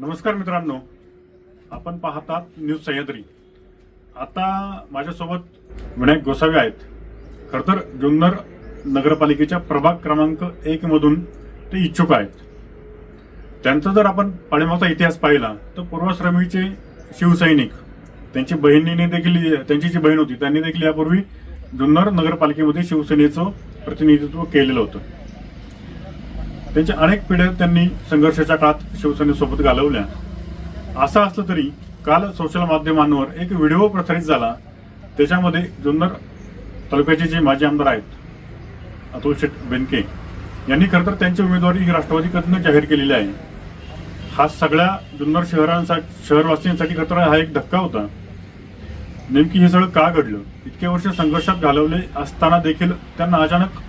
नमस्कार मित्रांनो. आपण पाहतात न्यूज सह्याद्री. आता माझ्यासोबत विनायक गोसावी आहेत. खर तर जुन्नर नगरपालिकेच्या प्रभाग क्रमांक एक मधून ते इच्छुक आहेत. त्यांचा जर आपण पाणीमागचा इतिहास पाहिला तर पूर्वश्रमीचे शिवसैनिक त्यांची बहिणीने देखील त्यांची जी बहीण होती त्यांनी देखील यापूर्वी जुन्नर नगरपालिकेमध्ये शिवसेनेचं प्रतिनिधित्व केलेलं होतं. त्यांच्या अनेक पिढ्या त्यांनी संघर्षाच्या काळात शिवसेनेसोबत घालवल्या. असं असलं तरी काल सोशल माध्यमांवर एक व्हिडिओ प्रसारित झाला. त्याच्यामध्ये जुन्नर तालुक्याचे जे माजी आमदार आहेत अतुल शेठ बेनके यांनी खरं तर त्यांची उमेदवारी ही राष्ट्रवादीकडनं जाहीर केलेली आहे. हा सगळ्या जुन्नर शहरांसाठी शहरवासियांसाठी खरं तर हा एक धक्का होता. नेमकी हे सगळं का घडलं? इतके वर्ष संघर्षात घालवले असताना देखील त्यांना अचानक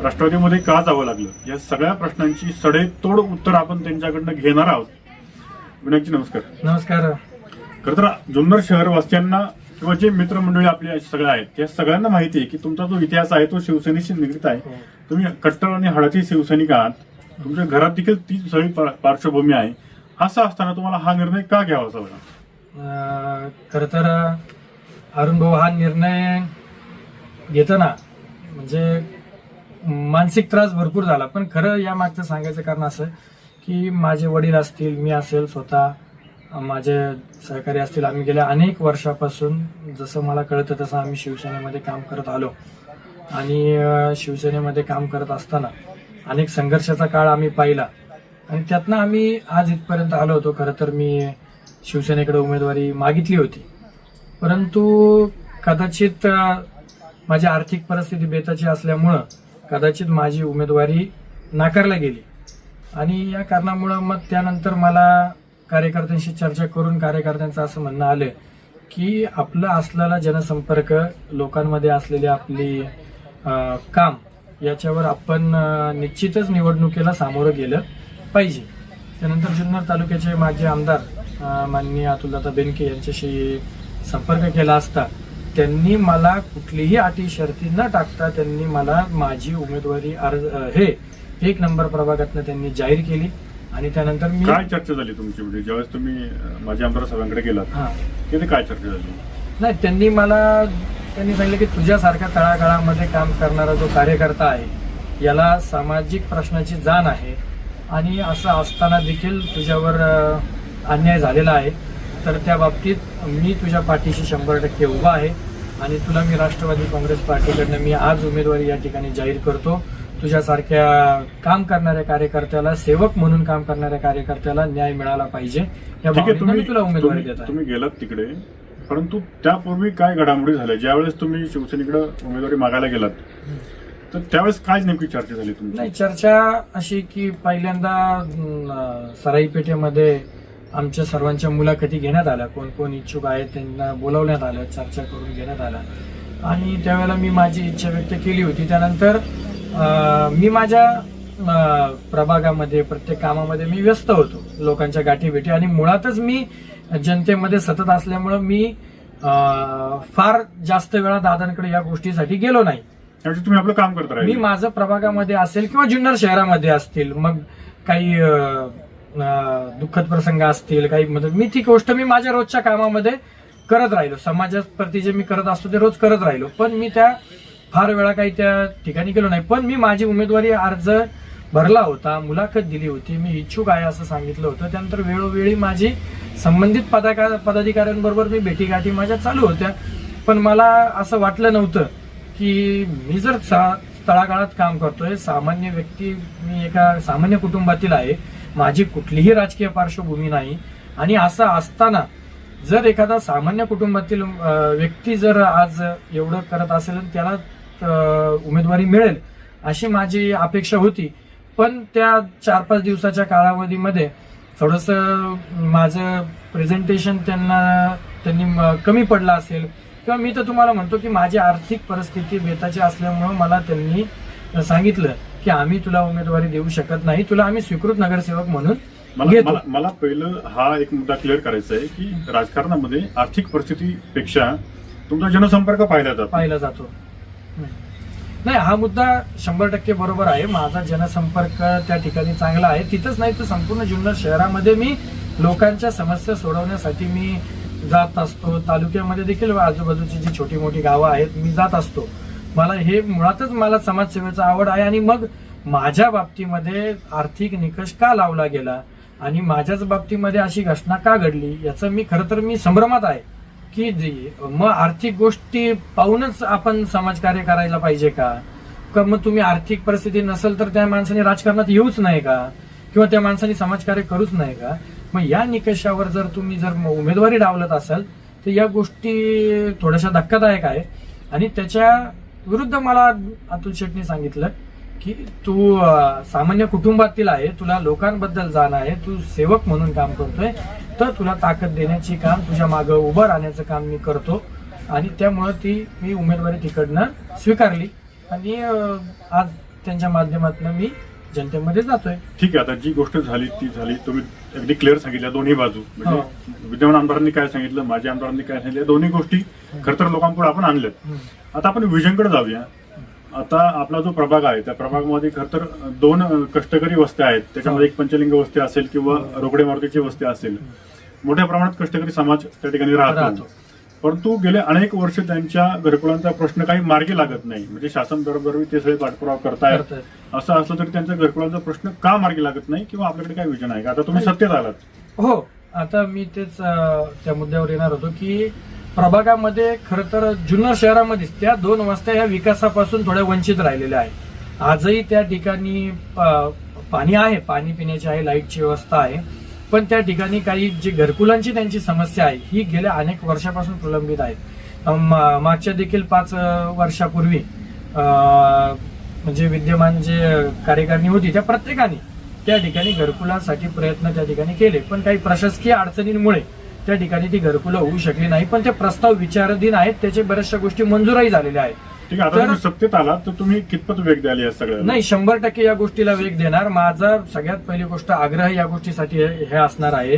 राष्ट्रवादीमध्ये का जावं लागलं? या सगळ्या प्रश्नांची सडेतोड उत्तर आपण त्यांच्याकडनं घेणार आहोत. विनायकजी नमस्कार. नमस्कार. खरं तर जुन्नर शहरवासियांना किंवा जे मित्रमंडळी आपले सगळे आहेत त्या सगळ्यांना माहिती आहे की तुमचा जो इतिहास आहे तो शिवसेनेशी निगडीत आहे. तुम्ही कट्टर आणि हाडाचे सैनिक आहात. तुमच्या घरात देखील ती सगळी पार्श्वभूमी आहे. असं असताना तुम्हाला हा निर्णय का घ्यावा लागला? खरं तर अरुण भाऊ हा निर्णय घेताना म्हणजे मानसिक त्रास भरपूर झाला. पण खरं या मागचं सांगायचं कारण असं की माझे वडील असतील मी असेल स्वतः माझे सहकारी असतील आम्ही गेल्या अनेक वर्षापासून जसं मला कळतं तसं आम्ही शिवसेनेमध्ये काम करत आलो. आणि शिवसेनेमध्ये काम करत असताना अनेक संघर्षाचा काळ आम्ही पाहिला. आणि त्यातनं आम्ही आज इथपर्यंत आलो होतो. खरं तर मी शिवसेनेकडे उमेदवारी मागितली होती. परंतु कदाचित माझी आर्थिक परिस्थिती बेताची असल्यामुळं कदाचित माझी उमेदवारी नाकारला गेली. आणि या कारणामुळं मग त्यानंतर मला कार्यकर्त्यांशी चर्चा करून कार्यकर्त्यांचं असं म्हणणं आलं की आपलं असलेला जनसंपर्क लोकांमध्ये असलेली आपली काम याच्यावर आपण निश्चितच निवडणुकीला सामोरं गेलं पाहिजे. त्यानंतर जुन्नर तालुक्याचे माजी आमदार माननीय अतुलदाता बेनके यांच्याशी संपर्क केला असता त्यांनी मला कुठलीही अटी शर्ती न टाकता त्यांनी मला माझी उमेदवारी अर्ज हे एक नंबर प्रभागातनं त्यांनी जाहीर केली. आणि त्यानंतर मी काय चर्चा झाली तुमची? म्हणजे ज्यावेळेस तुम्ही अं, माझ्या आमदार साहेबांकडे गेलात हा. तिथे काय चर्चा झाली? नाही त्यांनी मला त्यांनी सांगितलं की तुझ्यासारख्या तळागाळामध्ये काम करणारा जो कार्यकर्ता आहे याला सामाजिक प्रश्नाची जाण आहे. आणि असं असताना देखील तुझ्यावर अं, अन्याय झालेला आहे. तर त्या बाबतीत मी तुझ्या पाठीशी शंभर टक्के उभा आहे आणि तुला मी राष्ट्रवादी काँग्रेस पार्टीकडनं मी आज उमेदवारी या ठिकाणी जाहीर करतो. तुझ्यासारख्या काम करणाऱ्या कार्यकर्त्याला सेवक म्हणून काम करणाऱ्या कार्यकर्त्याला न्याय मिळाला पाहिजे. या तुम्ही मी तुला उमेदवारी तुम्ही- देत आहे. तुम्ही गेलात तिकडे परंतु त्यापूर्वी काय घडामोडी झाल्या? ज्यावेळेस तुम्ही शिवसेनेकडे उमेदवारी मागायला गेलात तर त्यावेळेस काय नेमकी चर्चा झाली तुमची? नाही चर्चा अशी की पहिल्यांदा अं, सराई पेठेमध्ये आमच्या सर्वांच्या मुलाखती घेण्यात आल्या. कोण कोण इच्छुक आहेत त्यांना बोलावण्यात आलं चर्चा करून घेण्यात आल्या आणि त्यावेळेला मी माझी इच्छा व्यक्त केली होती. त्यानंतर मी माझ्या प्रभागामध्ये प्रत्येक कामामध्ये मी व्यस्त होतो. लोकांच्या गाठी भेटी आणि मुळातच मी जनतेमध्ये सतत असल्यामुळं मी फार जास्त वेळा दादांकडे या गोष्टीसाठी गेलो नाही. तुम्ही आपलं काम करत मी माझं प्रभागामध्ये असेल किंवा जुन्नर शहरामध्ये असतील मग काही दुःखद प्रसंग असतील काही मदत मी ती गोष्ट मी माझ्या रोजच्या कामामध्ये करत राहिलो. समाजाप्रती जे मी करत असतो ते रोज करत राहिलो. पण मी त्या फार वेळा काही त्या ठिकाणी गेलो नाही. पण मी माझी उमेदवारी अर्ज भरला होता मुलाखत दिली होती. मी इच्छुक आहे असं सांगितलं होतं. त्यानंतर वेळोवेळी माझी संबंधित पदाका पदाधिकाऱ्यांबरोबर मी भेटीगाठी माझ्या चालू होत्या. पण मला असं वाटलं नव्हतं की मी जर तळागाळात काम करतोय सामान्य व्यक्ती मी एका सामान्य कुटुंबातील आहे माझी कुठलीही राजकीय पार्श्वभूमी नाही. आणि असं असताना जर एखादा सामान्य कुटुंबातील व्यक्ती जर आज एवढं करत असेल त्याला उमेदवारी मिळेल अशी माझी अपेक्षा होती. पण त्या चार पाच दिवसाच्या कालावधीमध्ये थोडस माझं प्रेझेंटेशन त्यांना त्यांनी म- कमी पडलं असेल. किंवा मी तर तुम्हाला म्हणतो की माझी आर्थिक परिस्थिती बेताची असल्यामुळं मला त्यांनी सांगितलं. की आम्ही तुला उमेदवारी देऊ शकत नाही. तुला आम्ही स्वीकृत नगरसेवक म्हणून मला घेतो. मला- मला पहिलं हा एक मुद्दा क्लिअर करायचा आहे की राजकारणामध्ये आर्थिक परिस्थितीपेक्षा तुमचा जनसंपर्क पाहिला जातो. पाहिला जातो. नाही हा मुद्दा शंभर टक्के बरोबर आहे. माझा जनसंपर्क त्या ठिकाणी चांगला आहे. तिथंच नाही तर संपूर्ण जुन्नर शहरामध्ये मी लोकांच्या समस्या सोडवण्यासाठी मी जात असतो. तालुक्यामध्ये देखील आजूबाजूची जी छोटी मोठी गावं आहेत मी जात असतो. मला हे मुळातच मला समाजसेवेचा आवड आहे आणि मग माझ्या बाबतीमध्ये आर्थिक निकष का लावला गेला आणि माझ्याच बाबतीमध्ये अशी घटना का घडली याचं मी खरं तर मी संभ्रमात आहे की जे- मग आर्थिक गोष्टी पाहूनच आपण समाजकार्य करायला पाहिजे का? का मग तुम्ही आर्थिक परिस्थिती नसेल तर त्या माणसाने राजकारणात येऊच नाही का? किंवा त्या माणसाने समाजकार्य करूच नाही का? मग या निकषावर जर तुम्ही जर उमेदवारी डावलत असाल तर या गोष्टी थोड्याशा धक्कादायक आहे. आणि त्याच्या विरुद्ध मला अतुल शेटने सांगितलं की तू सामान्य कुटुंबातील आहे तुला लोकांबद्दल जाण आहे तू सेवक म्हणून काम करतोय तर तुला ताकद देण्याची काम तुझ्या मागं उभं राहण्याचं काम मी करतो. आणि त्यामुळं ती मी उमेदवारी तिकडनं स्वीकारली. आणि आज त्यांच्या माध्यमातून मी जनतेमध्ये जातोय. ठीक आहे आता जी गोष्ट झाली ती झाली तुम्ही अगदी क्लिअर सांगितल्या दोन्ही बाजू. हो. म्हणजे विद्यमान आमदारांनी काय सांगितलं माझ्या आमदारांनी काय सांगितलं दोन्ही गोष्टी खरं तर लोकांपुढे आपण आणल्यात. आता आपण विजनकडे जाऊया. आता आपला जो प्रभाग आहे त्या प्रभागामध्ये खर तर दोन कष्टकरी वस्त्या आहेत. त्याच्यामध्ये एक पंचलिंग वस्ती असेल किंवा रोकडे मारुतीची वस्ती असेल. मोठ्या प्रमाणात कष्टकरी समाज त्या ठिकाणी राहतो. परंतु गेले अनेक वर्ष त्यांच्या घरकुलांचा प्रश्न काही मार्गी लागत नाही. म्हणजे शासन दरबारी ते सगळे पाठपुरावा करतायत. असं असलं तरी त्यांच्या घरकुलांचा प्रश्न का मार्गी लागत नाही किंवा आपल्याकडे काय विजन आहे का? आता तुम्ही सत्तेत आलात. हो आता मी तेच त्या मुद्द्यावर येणार होतो की प्रभागामध्ये खरं तर जुन्नर शहरामध्येच त्या दोन वस्त्या या विकासापासून थोड्या वंचित राहिलेल्या आहेत. आजही त्या ठिकाणी पाणी आहे पाणी पिण्याची आहे लाईटची व्यवस्था आहे. पण त्या ठिकाणी काही जी घरकुलांची त्यांची समस्या आहे ही गेल्या अनेक वर्षापासून प्रलंबित आहे मा- मागच्या देखील पाच वर्षापूर्वी म्हणजे विद्यमान जे कार्यकारिणी होती त्या प्रत्येकाने त्या ठिकाणी घरकुलासाठी प्रयत्न त्या ठिकाणी केले. पण काही प्रशासकीय अडचणींमुळे त्या ठिकाणी ती घरकुलं होऊ शकली नाही. पण ते प्रस्ताव विचाराधीन आहेत त्याचे बऱ्याचशा गोष्टी मंजूरही झालेल्या आहेत. ठीक आहे आता तर- तुम्ही सत्तेत आलात तर तुम्ही कितपत वेग द्याल या सगळ्या नाही शंभर टक्के या गोष्टीला वेग देणार. माझा सगळ्यात पहिली गोष्ट आग्रह या गोष्टीसाठी हे हे असणार आहे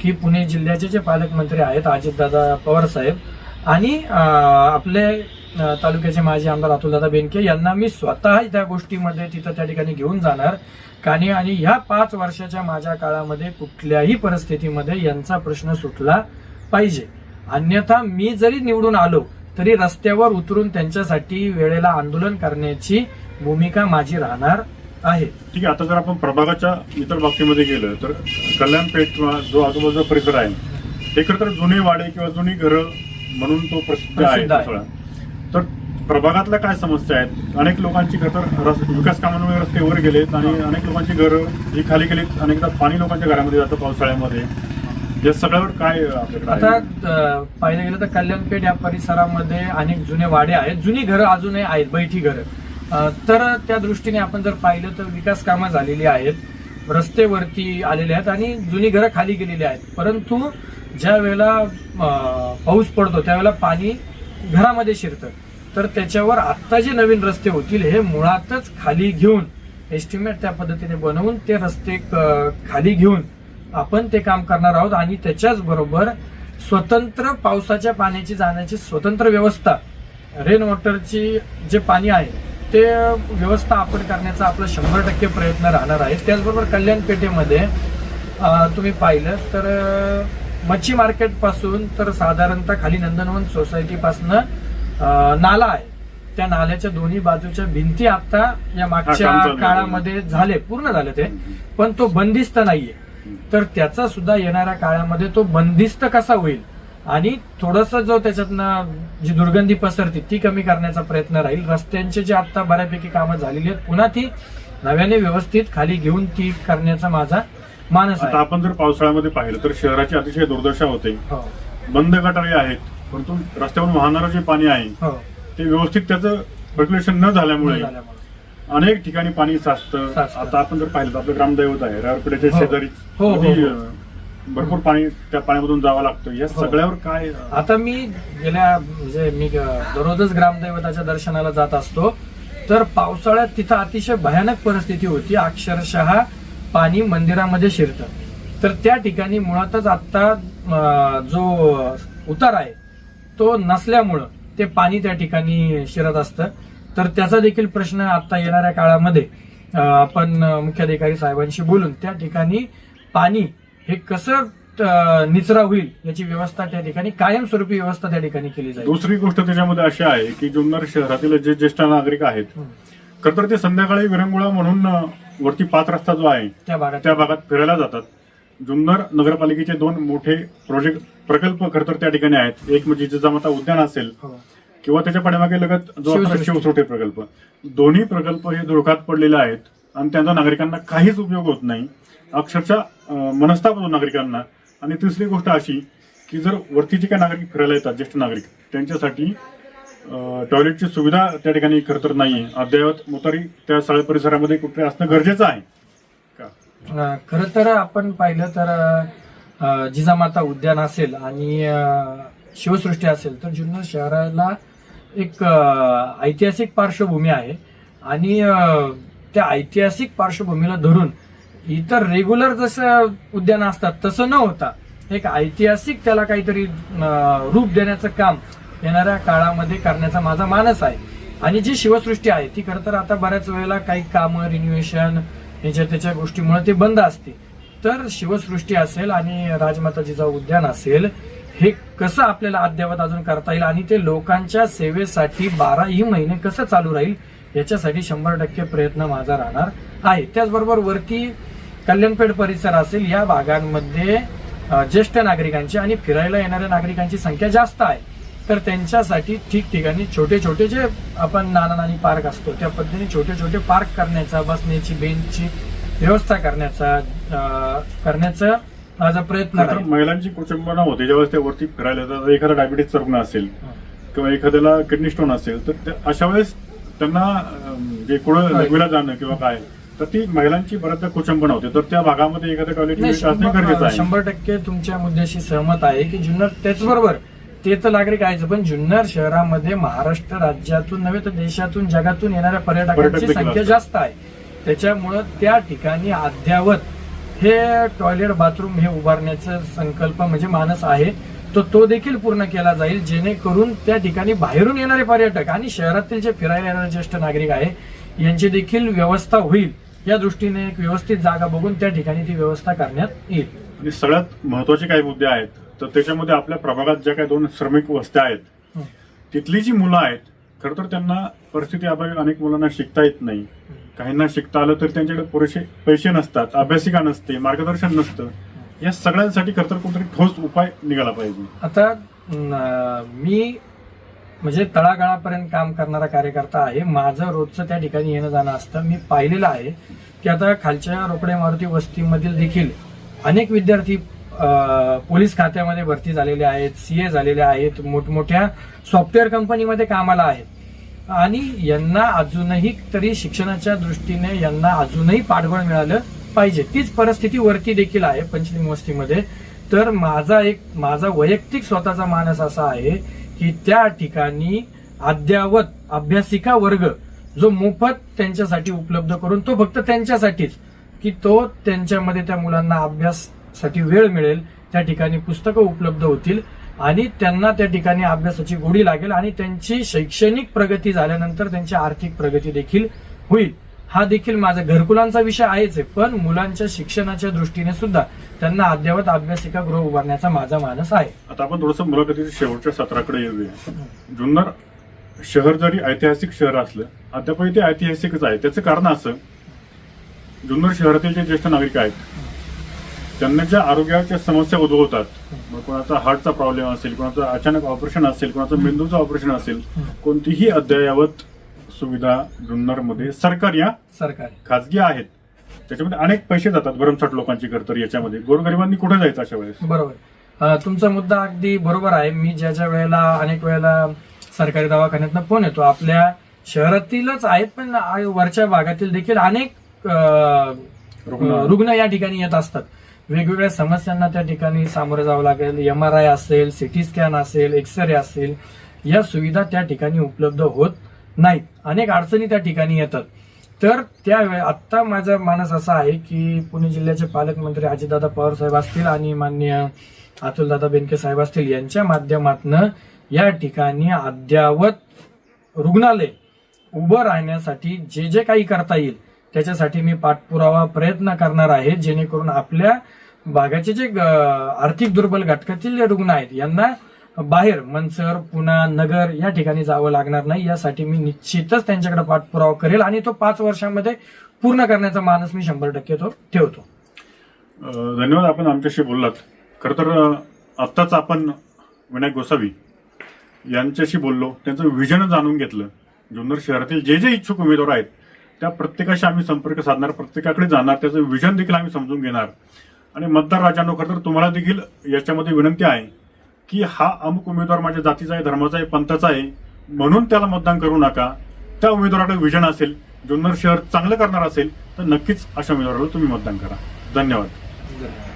की पुणे जिल्ह्याचे जे पालकमंत्री आहेत अजितदादा पवार साहेब आणि अं, आपले अं, तालुक्याचे माजी आमदार अतुलदादा बेनके यांना मी स्वतः त्या गोष्टीमध्ये तिथं त्या ठिकाणी घेऊन जाणार. आणि आणि ह्या पाच वर्षाच्या माझ्या काळामध्ये कुठल्याही परिस्थितीमध्ये यांचा प्रश्न सुटला पाहिजे. अन्यथा मी जरी निवडून आलो तरी रस्त्यावर उतरून त्यांच्यासाठी वेळेला आंदोलन करण्याची भूमिका माझी राहणार आहे ठीक आहे आता जर आपण प्रभागाच्या इतर बाबतीमध्ये गेलं तर कल्याणपेठ किंवा जो आजूबाजूचा परिसर आहे हे खरं तर जुने वाडे किंवा जुनी घरं म्हणून तो प्रसिद्ध आहे. तो. तर प्रभागातल्या काय समस्या आहेत अनेक लोकांची खरं विकास कामांमुळे रस्ते वर गेलेत आणि अनेक लोकांची घरं जी खाली गेलीत अनेकदा पाणी लोकांच्या घरामध्ये जातं पावसाळ्यामध्ये या सगळ्यावर काय आता पाहिलं गेलं तर कल्याणपेठ या परिसरामध्ये अनेक जुने वाडे आहेत. जुनी घरं अजूनही आहेत बैठी घरं. तर त्या दृष्टीने आपण जर पाहिलं तर विकास कामं झालेली आहेत. रस्तेवरती आलेले आहेत आणि जुनी घरं खाली गेलेली आहेत. परंतु ज्या वेळेला पाऊस पडतो त्यावेळेला पाणी घरामध्ये शिरतं. तर त्याच्यावर आत्ता जे नवीन रस्ते होतील हे मुळातच खाली घेऊन एस्टिमेट त्या पद्धतीने बनवून ते रस्ते खाली घेऊन आपण ते काम करणार आहोत आणि त्याच्याच बरोबर स्वतंत्र पावसाच्या पाण्याची जाण्याची स्वतंत्र व्यवस्था रेन वॉटरची जे पाणी आहे ते व्यवस्था आपण करण्याचा आपला शंभर टक्के प्रयत्न राहणार आहे. त्याचबरोबर कल्याण पेठेमध्ये तुम्ही पाहिलं तर मच्छी मार्केटपासून तर साधारणतः खाली नंदनवन सोसायटी पासनं नाला आहे. त्या नाल्याच्या दोन्ही बाजूच्या भिंती आता या मागच्या. काळामध्ये झाले पूर्ण झाले ते. पण तो बंदिस्त नाहीये. तर त्याचा सुद्धा येणाऱ्या काळामध्ये तो बंदिस्त कसा होईल? आणि थोडस जो त्याच्यातनं जी दुर्गंधी पसरते ती कमी करण्याचा प्रयत्न राहील. रस्त्यांचे जे आता बऱ्यापैकी कामं झालेली आहेत पुन्हा ती नव्याने व्यवस्थित खाली घेऊन ती करण्याचा माझा मानस आता आहे. आपण जर पावसाळ्यामध्ये पाहिलं तर शहराची अतिशय दुर्दशा होते. हो. बंद गटारे आहेत परंतु रस्त्यावरून वाहणारं जे पाणी आहे हो. ते व्यवस्थित त्याचं सर्क्युलेशन न झाल्यामुळे. अनेक ठिकाणी पाणी साचतं साचतं. आता आपण जर पाहिलं तर आपलं ग्रामदैवत आहे रावरपेठेच्या हो. शेजारीच हो, हो, हो. अं, भरपूर पाणी त्या पाण्यामधून जावं लागतं या हो. सगळ्यावर काय अं, आता मी गेल्या म्हणजे मी ग- दररोजच ग्रामदैवताच्या दर्शनाला जात असतो तर पावसाळ्यात तिथं अतिशय भयानक परिस्थिती होती अक्षरशः पाणी मंदिरामध्ये शिरतं तर त्या ठिकाणी मुळातच आता अं, जो उतार आहे तो नसल्यामुळं ते पाणी त्या ठिकाणी शिरत असतं तर त्याचा देखील प्रश्न आता येणाऱ्या काळामध्ये आपण मुख्याधिकारी साहेबांशी बोलून त्या ठिकाणी पाणी हे कसं निचरा होईल याची व्यवस्था त्या ठिकाणी कायमस्वरूपी व्यवस्था त्या ठिकाणी केली जाईल दुसरी गोष्ट त्याच्यामध्ये अशी आहे की जुन्नर शहरातील जे ज्येष्ठ नागरिक आहेत. खरं तर ते संध्याकाळी विरंगुळा म्हणून वरती पाच रस्ता जो आहे त्या भागात त्या भागात फिरायला जातात जुन्नर नगरपालिकेचे दोन मोठे प्रोजेक्ट प्रकल्प खरं तर त्या ठिकाणी आहेत एक म्हणजे जिजामाता उद्यान असेल हो. किंवा त्याच्या पाठीमागे लगत जो शिवसृष्टी. शिवसृष्टी प्रकल्प. दोन्ही प्रकल्प हे धुळकात पडलेले आहेत आणि त्यांचा नागरिकांना काहीच उपयोग होत नाही. अक्षरशः मनस्ताप होतो नागरिकांना. आणि तिसरी गोष्ट अशी की जर वरती जे काही नागरिक फिरायला येतात ज्येष्ठ नागरिक त्यांच्यासाठी टॉयलेटची सुविधा त्या ठिकाणी खरं तर नाहीये. अद्ययावत मोतारी त्या सगळ्या परिसरामध्ये कुठे असणं गरजेचं आहे. का? खरं तर आपण पाहिलं तर जिजामाता उद्यान असेल आणि शिवसृष्टी असेल तर जुन्नर शहराला एक ऐतिहासिक पार्श्वभूमी आहे. आणि त्या ऐतिहासिक पार्श्वभूमीला धरून इतर रेग्युलर जसं उद्यान असतात तसं न होता एक ऐतिहासिक त्याला काहीतरी रूप देण्याचं काम येणाऱ्या काळामध्ये करण्याचा माझा मानस आहे. आणि जी शिवसृष्टी आहे ती खरं तर आता बऱ्याच वेळेला काही कामं रिन्युएशन याच्या त्याच्या गोष्टीमुळे ते बंद असते तर शिवसृष्टी असेल आणि राजमाता जिजाऊ उद्यान असेल हे कसं आपल्याला अद्ययावत अजून करता येईल आणि ते लोकांच्या सेवेसाठी बाराही महिने कसं चालू राहील याच्यासाठी शंभर टक्के प्रयत्न माझा राहणार आहे. त्याचबरोबर वरती कल्याणपेठ परिसर असेल या भागांमध्ये ज्येष्ठ नागरिकांची आणि फिरायला येणाऱ्या नागरिकांची संख्या जास्त आहे. तर त्यांच्यासाठी ठिकठिकाणी छोटे छोटे जे आपण नाना नानी पार्क असतो त्या पद्धतीने छोटे छोटे पार्क करण्याचा बसण्याची बेंचची व्यवस्था करण्याचा करण्याचं माझा प्रयत्न राहील. महिलांची कुटुंबना होते ज्यावेळेस ते वरती फिरायला येतात एखादा डायबिटीसचा रुग्ण असेल किंवा एखाद्याला किडनी स्टोन असेल तर त्या- अशा वेळेस त्यांना जे कुठं होय. लघवीला जाणं किंवा काय तर ती महिलांची बऱ्याचदा कुचंबना होते तर त्या भागामध्ये एखादं टॉयलेट नाही, असणे शंभर गरजेचं आहे शंभर टक्के तुमच्या मुद्द्याशी सहमत आहे की जुन्नर त्याचबरोबर ते तर नागरिक आहेच पण जुन्नर शहरामध्ये महाराष्ट्र राज्यातून नव्हे तर देशातून जगातून येणाऱ्या पर्यटक पर्यटकांची देखील संख्या असतात. जास्त आहे त्याच्यामुळं त्या ठिकाणी अद्यावत हे टॉयलेट बाथरूम हे उभारण्याचा संकल्प म्हणजे मानस आहे. तो तो देखील पूर्ण केला जाईल जेणेकरून त्या ठिकाणी बाहेरून येणारे पर्यटक आणि शहरातील जे फिरायला येणारे ज्येष्ठ नागरिक आहे यांची देखील व्यवस्था होईल. या दृष्टीने एक व्यवस्थित जागा बघून त्या ठिकाणी ती व्यवस्था करण्यात येईल. आणि सगळ्यात महत्त्वाचे काही मुद्दे आहेत तर त्याच्यामध्ये आपल्या प्रभागात ज्या काही दोन श्रमिक वस्त्या आहेत. तिथली जी मुलं आहेत खरं तर त्यांना परिस्थिती अभावी अनेक मुलांना शिकता येत नाही. काहींना शिकता आलं तर त्यांच्याकडे पुरेसे पैसे नसतात अभ्यासिका नसते मार्गदर्शन नसतं. या सगळ्यांसाठी खरं तर कुठेतरी ठोस उपाय निघाला पाहिजे. आता मी म्हणजे तळागाळापर्यंत काम करणारा कार्यकर्ता आहे. माझं रोजचं त्या ठिकाणी येणं जाणं असतं. मी पाहिलेलं आहे की आता खालच्या रोकडे मारुती वस्तीमधील देखील अनेक विद्यार्थी पोलीस खात्यामध्ये भरती झालेले आहेत सीए झालेले आहेत मोठमोठ्या सॉफ्टवेअर कंपनीमध्ये कामाला आहेत. आणि यांना अजूनही तरी शिक्षणाच्या दृष्टीने यांना अजूनही पाठबळ मिळालं पाहिजे. तीच परिस्थिती वरती देखील आहे पंचलिंग वस्तीमध्ये तर माझा एक माझा वैयक्तिक स्वतःचा मानस असा आहे की त्या ठिकाणी अद्यावत अभ्यासिका वर्ग जो मोफत त्यांच्यासाठी उपलब्ध करून तो फक्त त्यांच्यासाठीच की तो त्यांच्यामध्ये त्या मुलांना अभ्यासासाठी वेळ मिळेल त्या ठिकाणी पुस्तकं उपलब्ध होतील. आणि त्यांना त्या ठिकाणी अभ्यासाची गोडी लागेल आणि त्यांची शैक्षणिक प्रगती झाल्यानंतर त्यांची आर्थिक प्रगती देखील होईल. हा देखील माझा घरकुलांचा विषय आहेच आहे पण मुलांच्या शिक्षणाच्या दृष्टीने सुद्धा त्यांना अद्यावत अभ्यासिका गृह उभारण्याचा माझा मानस आहे. आता आपण थोडस मुलाखतीच्या शेवटच्या सत्राकडे येऊया. जुन्नर शहर जरी ऐतिहासिक शहर असलं अद्यापही ते ऐतिहासिकच आहे. त्याचं कारण असं जुन्नर शहरातील जे ज्येष्ठ नागरिक आहेत त्यांना ज्या आरोग्याच्या समस्या उद्भवतात कोणाचा हार्टचा प्रॉब्लेम असेल कोणाचं अचानक ऑपरेशन असेल कोणाचं मेंदूचं ऑपरेशन असेल कोणतीही अद्ययावत सुविधा जुन्नरमध्ये सरकारी हा सरकारी. खाजगी आहेत. त्याच्यामध्ये अनेक पैसे जातात भरमसाठ लोकांची तर याच्यामध्ये. गोरगरिबांनी कुठे जायचं अशा वेळेस? बरोबर. तुमचा मुद्दा अगदी बरोबर आहे. मी ज्या ज्या वेळेला अनेक वेळेला सरकारी दवाखान्यातनं फोन येतो. आपल्या शहरातीलच आहेत पण वरच्या भागातील देखील अनेक रुग्ण या ठिकाणी येत असतात. वेगवेगळ्या समस्यांना त्या ठिकाणी सामोरं जावं लागेल. एम आर आय असेल सिटी स्कॅन असेल एक्सरे असेल या सुविधा त्या ठिकाणी उपलब्ध होत नाहीत. अनेक अडचणी त्या ठिकाणी येतात. तर त्यावेळे आत्ता माझा मानस असा आहे की पुणे जिल्ह्याचे पालकमंत्री अजितदादा पवार साहेब असतील आणि माननीय अतुलदादा बेनके साहेब असतील यांच्या माध्यमातनं या ठिकाणी अद्यावत रुग्णालय उभं राहण्यासाठी जे जे काही करता येईल त्याच्यासाठी मी पाठपुरावा प्रयत्न करणार आहे. जेणेकरून आपल्या भागाचे जे आर्थिक दुर्बल घटकातील जे रुग्ण आहेत यांना बाहेर मनसर पुणा नगर या ठिकाणी जावं लागणार नाही. यासाठी मी निश्चितच त्यांच्याकडे पाठपुरावा करेल आणि तो पाच वर्षांमध्ये पूर्ण करण्याचा मानस मी शंभर टक्के तो ठेवतो. धन्यवाद आपण आमच्याशी बोललात. खरं तर आत्ताच आपण विनायक गोसावी यांच्याशी बोललो. त्यांचं विजन जाणून घेतलं. जुन्नर शहरातील जे जे इच्छुक उमेदवार आहेत त्या प्रत्येकाशी आम्ही संपर्क साधणार प्रत्येकाकडे जाणार त्याचं विजन देखील आम्ही समजून घेणार. आणि मतदार राजांनो खरं तर तुम्हाला देखील याच्यामध्ये विनंती आहे की हा अमुक उमेदवार माझ्या जातीचा आहे धर्माचा आहे पंथाचा आहे म्हणून त्याला मतदान करू नका. त्या उमेदवाराकडे विजन असेल जुन्नर शहर चांगलं करणार असेल तर नक्कीच अशा उमेदवाराला तुम्ही मतदान करा. धन्यवाद. धन्यवाद.